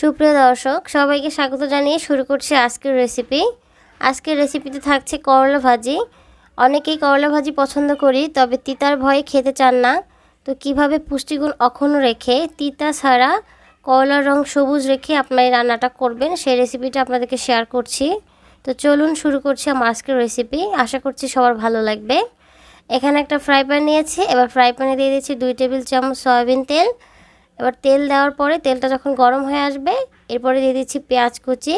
সুপ্রিয় দর্শক, সবাইকে স্বাগত জানিয়ে শুরু করছি আজকের রেসিপি আজকের রেসিপিতে থাকছে করলা ভাজি। অনেকেই করলা ভাজি পছন্দ করি, তবে তিতার ভয়ে খেতে চান না। তো কীভাবে পুষ্টিগুণ অক্ষুণ্ণ রেখে তিতা ছাড়া করলার রং সবুজ রেখে আপনার এই রান্নাটা করবেন, সেই রেসিপিটা আপনাদেরকে শেয়ার করছি। তো চলুন শুরু করছি আমার আজকের রেসিপি আশা করছি সবার ভালো লাগবে। এখানে একটা ফ্রাই প্যান নিয়েছি। এবার ফ্রাই প্যানে দিয়ে দিচ্ছি দুই টেবিল চামচ সয়াবিন তেল। এবার তেল দেওয়ার পরে তেলটা যখন গরম হয়ে আসবে, এরপরে দিয়ে দিচ্ছি পেঁয়াজ কুচি।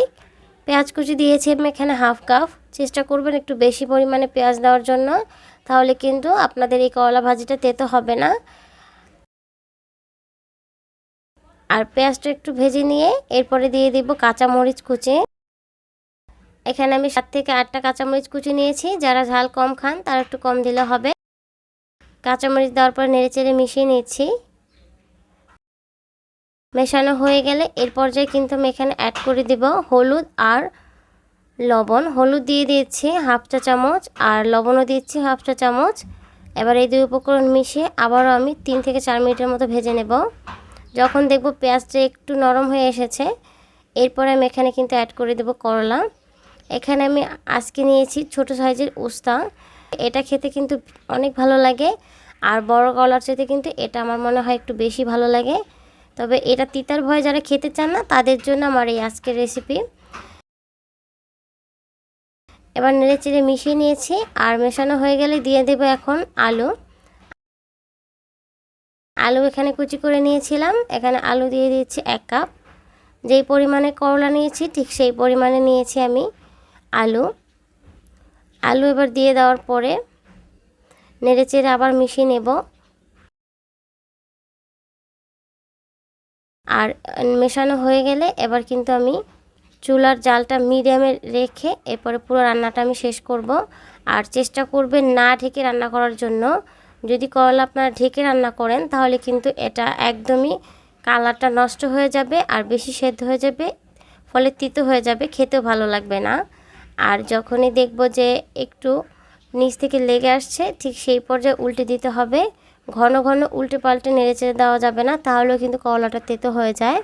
পেঁয়াজ কুচি দিয়েছি আমি এখানে হাফ কাপ। চেষ্টা করবেন একটু বেশি পরিমাণে পেঁয়াজ দেওয়ার জন্য, তাহলে কিন্তু আপনাদের এই করলা ভাজিটা তেতো হবে না। আর পেঁয়াজটা একটু ভেজে নিয়ে এরপরে দিয়ে দিব কাঁচামরিচ কুচি। এখানে আমি সাত থেকে আটটা কাঁচামরিচ কুচি নিয়েছি, যারা ঝাল কম খান তারা একটু কম দিলে হবে। কাঁচামরিচ দেওয়ার পর নেড়ে চেড়ে মিশিয়ে নিচ্ছি। মেশানো হয়ে গেলে এর পর্যায়ে কিন্তু আমি এখানে অ্যাড করে দিব হলুদ আর লবণ। হলুদ দিয়ে দিচ্ছি হাফ চা চামচ আর লবণও দিচ্ছি হাফ চা চামচ। এবার এই দুই উপকরণ মিশিয়ে আবারও আমি তিন থেকে চার মিনিটের মতো ভেজে নেব। যখন দেখব পেঁয়াজটা একটু নরম হয়ে এসেছে, এরপরে আমি এখানে কিন্তু অ্যাড করে দেব করলা। এখানে আমি আজকে নিয়েছি ছোট সাইজের উস্তা। এটা খেতে কিন্তু অনেক ভালো লাগে। আর বড় কলার চাইতে কিন্তু এটা আমার মনে হয় একটু বেশি ভালো লাগে। তবে এটা তিতার ভয়ে যারা খেতে চান না, তাদের জন্য আমার এই আজকের রেসিপি এবার নেড়ে চেড়ে মিশিয়ে নিয়েছি, আর মেশানো হয়ে গেলে দিয়ে দেবো এখন আলু। আলু এখানে কুচি করে নিয়েছিলাম, এখানে আলু দিয়ে দিয়েছি এক কাপ। যেই পরিমাণে করলা নিয়েছি, ঠিক সেই পরিমাণে নিয়েছি আমি আলু। আলু এবার দিয়ে দেওয়ার পরে নেড়ে চেড়ে আবার মিশিয়ে নেব। আর মেশানো হয়ে গেলে এবার কিন্তু আমি চুলার জালটা মিডিয়ামে রেখে এরপরে পুরো রান্নাটা আমি শেষ করব। আর চেষ্টা করবেন না ঢেকে রান্না করার জন্য। যদি করলা আপনারা ঢেকে রান্না করেন, তাহলে কিন্তু এটা একদমই কালারটা নষ্ট হয়ে যাবে আর বেশি সেদ্ধ হয়ে যাবে, ফলে তিতো হয়ে যাবে, খেতেও ভালো লাগবে না। আর যখনই দেখব যে একটু নিচ থেকে লেগে আসছে, ঠিক সেই পর্যায়ে উল্টে দিতে হবে। ঘন ঘন উল্টে পাল্টে নেড়ে চেড়ে দেওয়া যাবে না, তাহলেও কিন্তু করলাটা তেতো হয়ে যায়।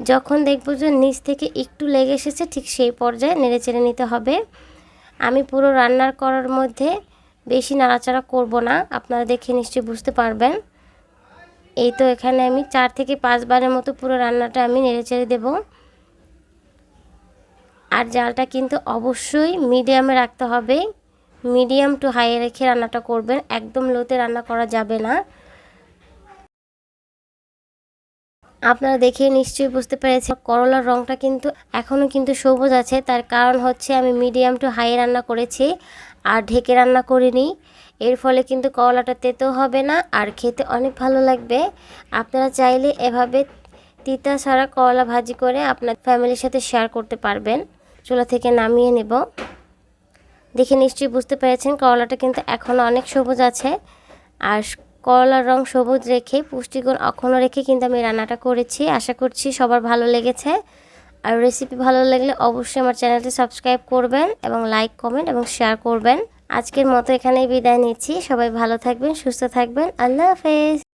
যখন দেখব যে নিচ থেকে একটু লেগে এসেছে, ঠিক সেই পর্যায়ে নেড়ে চেড়ে নিতে হবে। আমি পুরো রান্নার করার মধ্যে বেশি নাড়াচাড়া করব না, আপনারা দেখে নিশ্চয়ই বুঝতে পারবেন। এই তো এখানে আমি চার থেকে পাঁচবারের মতো পুরো রান্নাটা আমি নেড়ে চেড়ে দেবো। আর জালটা কিন্তু অবশ্যই মিডিয়ামে রাখতে হবে। মিডিয়াম টু হাই রেখে রান্নাটা করবেন। একদম লোতে রান্না করা যাবে না। আপনারা দেখে নিশ্চয়ই বুঝতে পেরেছেন, করলার রঙটা কিন্তু এখনও কিন্তু সবুজ আছে। তার কারণ হচ্ছে আমি মিডিয়াম টু হাই রান্না করেছি, আর ঢেকে রান্না করিনি। এর ফলে কিন্তু করলাটা তেতেও হবে না, আর খেতে অনেক ভালো লাগবে। আপনারা চাইলে এভাবে তিতা ছাড়া করলা ভাজি করে আপনার ফ্যামিলির সাথে শেয়ার করতে পারবেন। চুলা থেকে নামিয়ে নেব। দেখে নিশ্চয়ই বুঝতে পেরেছেন, করলাটা কিন্তু এখনও অনেক সবুজ আছে। আর করলার রং সবুজ রেখে, পুষ্টিগুণ অক্ষুণ্ণ রেখে কিন্তু আমি রান্নাটা করেছি। আশা করছি সবার ভালো লেগেছে। আর রেসিপি ভালো লাগলে অবশ্যই আমার চ্যানেলটি সাবস্ক্রাইব করবেন এবং লাইক কমেন্ট এবং শেয়ার করবেন। আজকের মতো এখানেই বিদায় নিচ্ছি। সবাই ভালো থাকবেন, সুস্থ থাকবেন। আল্লাহ হাফেজ।